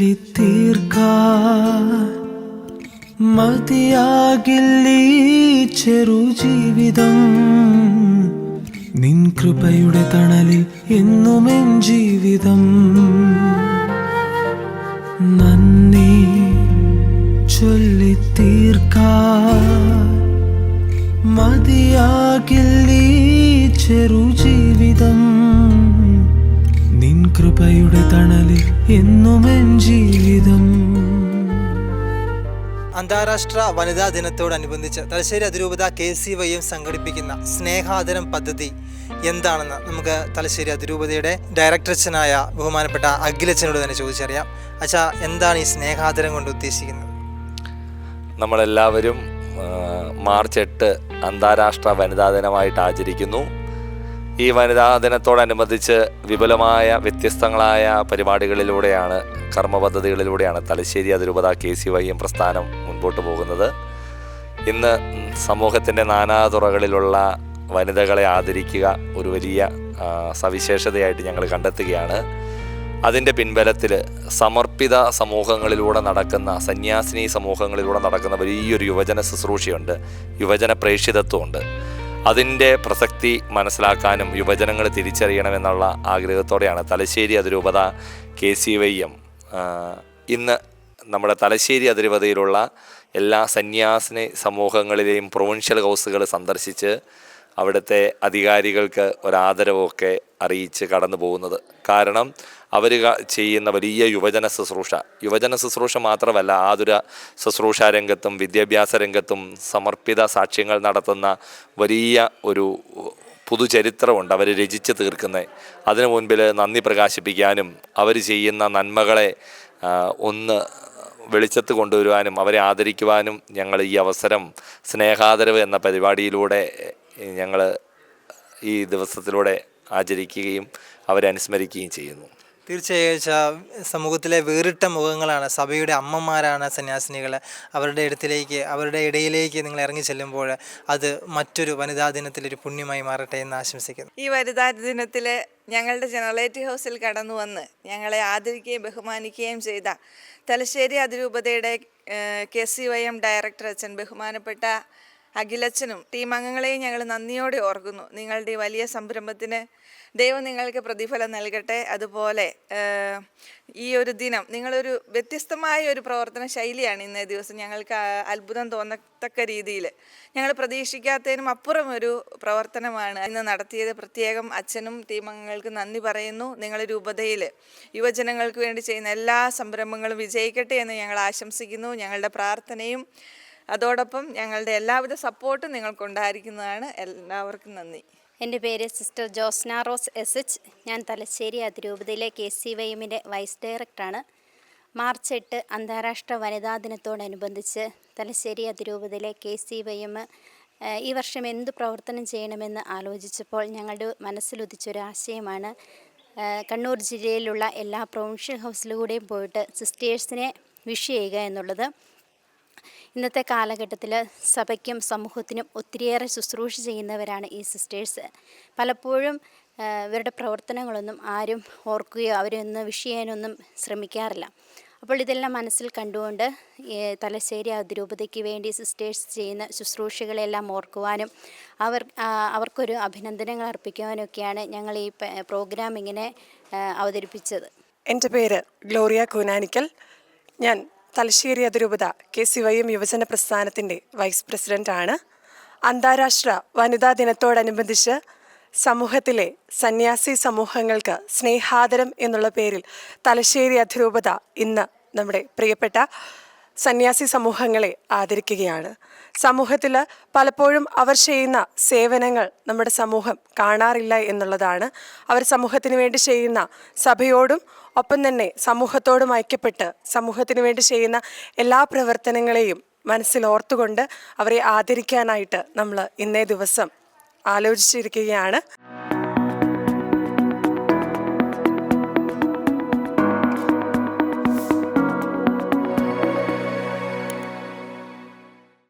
ചൊല്ലി തീർക്കാൻ മതിയാകില്ലീ ചെറു ജീവിതം? നിൻ കൃപയുടെ തണലിൽ എന്നുമെൻ ജീവിതം. നന്ദി ചൊല്ലി തീർക്കാൻ മതിയാകില്ല കൃപയുടെ തണലിൽ എന്നുമെൻ ജീവിതം. അന്താരാഷ്ട്ര വനിതാ ദിനത്തോടനുബന്ധിച്ച് തലശ്ശേരി അതിരൂപത കെ സി വൈ എം സംഘടിപ്പിക്കുന്ന സ്നേഹാദരം പദ്ധതി എന്താണെന്ന് നമുക്ക് തലശ്ശേരി അതിരൂപതയുടെ ഡയറക്ടർ അച്ഛനായ ബഹുമാനപ്പെട്ട അഖിലച്ചനോട് തന്നെ ചോദിച്ചറിയാം. അച്ഛാ എന്താണ് ഈ സ്നേഹാദരം കൊണ്ട് ഉദ്ദേശിക്കുന്നത്? നമ്മളെല്ലാവരും മാർച്ച് എട്ട് അന്താരാഷ്ട്ര വനിതാ ദിനമായിട്ട് ആചരിക്കുന്നു. ഈ വനിതാ ദിനത്തോടനുബന്ധിച്ച് വിപുലമായ വ്യത്യസ്തങ്ങളായ പരിപാടികളിലൂടെയാണ് കർമ്മ പദ്ധതികളിലൂടെയാണ് തലശ്ശേരി അതിരൂപത കെ സി വൈ എം പ്രസ്ഥാനം മുൻപോട്ട് പോകുന്നത്. ഇന്ന് സമൂഹത്തിന്റെ നാനാതുറകളിലുള്ള വനിതകളെ ആദരിക്കുക ഒരു വലിയ സവിശേഷതയായിട്ട് ഞങ്ങൾ കണ്ടെത്തുകയാണ്. അതിന്റെ പിൻബലത്തിൽ സമർപ്പിത സമൂഹങ്ങളിലൂടെ നടക്കുന്ന സന്യാസിനി സമൂഹങ്ങളിലൂടെ നടക്കുന്ന വലിയൊരു യുവജന ശുശ്രൂഷയുണ്ട് യുവജന പ്രേക്ഷിതത്വമുണ്ട്. അതിന്റെ പ്രസക്തി മനസ്സിലാക്കാനും യുവജനങ്ങൾ തിരിച്ചറിയണമെന്നുള്ള ആഗ്രഹത്തോടെയാണ്. തലശ്ശേരി അതിരൂപത കെ സി വൈ എം ഇന്ന് നമ്മുടെ തലശ്ശേരി അതിരൂപതയിലുള്ള എല്ലാ സന്യാസിനി സമൂഹങ്ങളിലെയും പ്രൊവിൻഷ്യൽ ഹൗസുകൾ സന്ദർശിച്ച് അവിടുത്തെ അധികാരികൾക്ക് ഒരാദരവൊക്കെ അറിയിച്ച് കടന്നു പോകുന്നത് കാരണം അവർ ചെയ്യുന്ന വലിയ യുവജന ശുശ്രൂഷ. യുവജന ശുശ്രൂഷ മാത്രമല്ല ആതുര ശുശ്രൂഷ രംഗത്തും വിദ്യാഭ്യാസ രംഗത്തും സമർപ്പിത സാക്ഷ്യങ്ങൾ നടത്തുന്ന വലിയ ഒരു പുതുചരിത്രമുണ്ട് അവർ രചിച്ച് തീർക്കുന്നത് അതിനു മുൻപിൽ നന്ദി പ്രകാശിപ്പിക്കാനും അവർ ചെയ്യുന്ന നന്മകളെ ഒന്ന് വെളിച്ചത്ത് കൊണ്ടുവരുവാനും അവരെ ആദരിക്കുവാനും ഞങ്ങൾ ഈ അവസരം സ്നേഹാദരവ് എന്ന പരിപാടിയിലൂടെ ഞങ്ങൾ ഈ ദിവസത്തിലൂടെ ആചരിക്കുകയും അവരെ അനുസ്മരിക്കുകയും ചെയ്യുന്നു. തീർച്ചയായും സമൂഹത്തിലെ വേറിട്ട മുഖങ്ങളാണ്. സഭയുടെ അമ്മമാരാണ് സന്യാസിനികൾ അവരുടെ ഇടത്തിലേക്ക് അവരുടെ ഇടയിലേക്ക് നിങ്ങൾ ഇറങ്ങി ചെല്ലുമ്പോൾ അത് മറ്റൊരു വനിതാ ദിനത്തിലൊരു പുണ്യമായി മാറട്ടെ എന്ന് ആശംസിക്കുന്നു. ഈ വനിതാ ദിനത്തിൽ ഞങ്ങളുടെ ജനറേറ്റ് ഹൗസിൽ കടന്നു വന്ന് ഞങ്ങളെ ആദരിക്കുകയും ബഹുമാനിക്കുകയും ചെയ്ത തലശ്ശേരി അതിരൂപതയുടെ K C Y M director അച്ഛൻ ബഹുമാനപ്പെട്ട അഖിലച്ചനും ടീം അംഗങ്ങളെയും ഞങ്ങൾ നന്ദിയോടെ ഓർക്കുന്നു. നിങ്ങളുടെ ഈ വലിയ സംരംഭത്തിന് ദൈവം നിങ്ങൾക്ക് പ്രതിഫലം നൽകട്ടെ. അതുപോലെ ഈ ഒരു ദിനം നിങ്ങളൊരു വ്യത്യസ്തമായ ഒരു പ്രവർത്തന ശൈലിയാണ് ഇന്നേ ദിവസം. ഞങ്ങൾക്ക് അത്ഭുതം തോന്നത്തക്ക രീതിയിൽ. ഞങ്ങൾ പ്രതീക്ഷിക്കാത്തതിനും അപ്പുറം ഒരു പ്രവർത്തനമാണ് ഇന്ന് നടത്തിയത്. പ്രത്യേകം അച്ഛനും ടീം അംഗങ്ങൾക്ക് നന്ദി പറയുന്നു. നിങ്ങൾ രൂപതയിൽ യുവജനങ്ങൾക്ക് വേണ്ടി ചെയ്യുന്ന എല്ലാ സംരംഭങ്ങളും വിജയിക്കട്ടെ എന്ന് ഞങ്ങൾ ആശംസിക്കുന്നു. ഞങ്ങളുടെ പ്രാർത്ഥനയും അതോടൊപ്പം ഞങ്ങളുടെ എല്ലാവിധ സപ്പോർട്ടും നിങ്ങൾക്കുണ്ടായിരിക്കുന്നതാണ്. എല്ലാവർക്കും നന്ദി. എന്റെ പേര് sister Josna Rose S H. ഞാൻ തലശ്ശേരി അതിരൂപതയിലെ കെ സി വൈ എമ്മിന്റെ വൈസ് ഡയറക്ടറാണ്. മാർച്ച് എട്ട് അന്താരാഷ്ട്ര വനിതാ ദിനത്തോടനുബന്ധിച്ച് തലശ്ശേരി അതിരൂപതയിലെ കെ സി വൈ എം ഈ വർഷം എന്ത് പ്രവർത്തനം ചെയ്യണമെന്ന് ആലോചിച്ചപ്പോൾ ഞങ്ങളുടെ മനസ്സിലുദിച്ചൊരു ആശയമാണ് കണ്ണൂർ ജില്ലയിലുള്ള എല്ലാ പ്രൊവിൻഷ്യൽ ഹൗസിലൂടെയും പോയിട്ട് സിസ്റ്റേഴ്സിനെ വിഷ് ചെയ്യുക എന്നുള്ളത്. ഇന്നത്തെ കാലഘട്ടത്തിൽ സഭയ്ക്കും സമൂഹത്തിനും ഒത്തിരിയേറെ ശുശ്രൂഷ ചെയ്യുന്നവരാണ് ഈ സിസ്റ്റേഴ്സ്. പലപ്പോഴും ഇവരുടെ പ്രവർത്തനങ്ങളൊന്നും ആരും ഓർക്കുകയോ അവരൊന്ന് വിഷ് ചെയ്യാനൊന്നും ശ്രമിക്കാറില്ല. അപ്പോൾ ഇതെല്ലാം മനസ്സിൽ കണ്ടുകൊണ്ട് തലശ്ശേരി അതിരൂപതയ്ക്ക് വേണ്ടി സിസ്റ്റേഴ്സ് ചെയ്യുന്ന ശുശ്രൂഷകളെല്ലാം ഓർക്കുവാനും അവർ അവർക്കൊരു അഭിനന്ദനങ്ങൾ അർപ്പിക്കുവാനൊക്കെയാണ് ഞങ്ങൾ ഈ പ്രോഗ്രാം ഇങ്ങനെ അവതരിപ്പിച്ചത്. എന്റെ പേര് ഗ്ലോറിയ കൂനാനിക്കൽ. ഞാൻ തലശ്ശേരി അതിരൂപത കെ എം യുവജന പ്രസ്ഥാനത്തിന്റെ വൈസ് പ്രസിഡന്റാണ്. അന്താരാഷ്ട്ര വനിതാ ദിനത്തോടനുബന്ധിച്ച് സമൂഹത്തിലെ സന്യാസി സമൂഹങ്ങൾക്ക് സ്നേഹാദരം എന്നുള്ള പേരിൽ തലശ്ശേരി അതിരൂപത ഇന്ന് നമ്മുടെ പ്രിയപ്പെട്ട സന്യാസി സമൂഹങ്ങളെ ആദരിക്കുകയാണ്. സമൂഹത്തിൽ പലപ്പോഴും അവർ ചെയ്യുന്ന സേവനങ്ങൾ നമ്മുടെ സമൂഹം കാണാറില്ല എന്നുള്ളതാണ്. അവർ സമൂഹത്തിന് വേണ്ടി ചെയ്യുന്ന സഭയോടും ഒപ്പം തന്നെ സമൂഹത്തോടും ഐക്യപ്പെട്ട് സമൂഹത്തിന് വേണ്ടി ചെയ്യുന്ന എല്ലാ പ്രവർത്തനങ്ങളെയും മനസ്സിൽ ഓർത്തുകൊണ്ട് അവരെ ആദരിക്കാനായിട്ട് നമ്മൾ ഇന്നേ ദിവസം ആലോചിച്ചിരിക്കുകയാണ്.